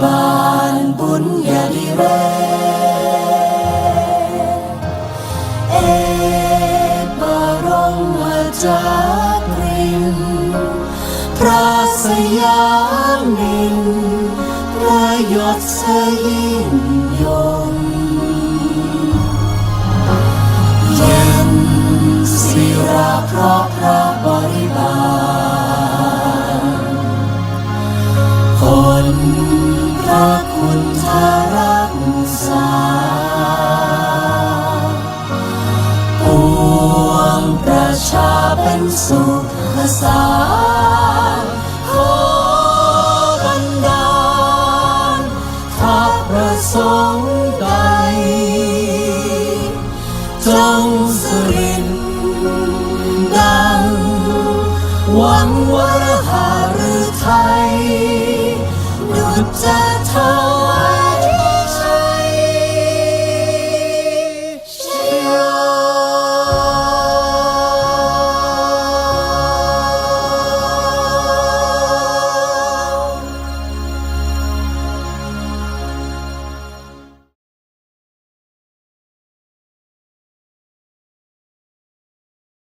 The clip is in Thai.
บาลบุญญาดิเรเอบรมจากรินพระสยามนินพระยศยิ่งยง เป็นสุขสารขอบันดาลถ้าประสงค์ใดจงสรินดังหวังวร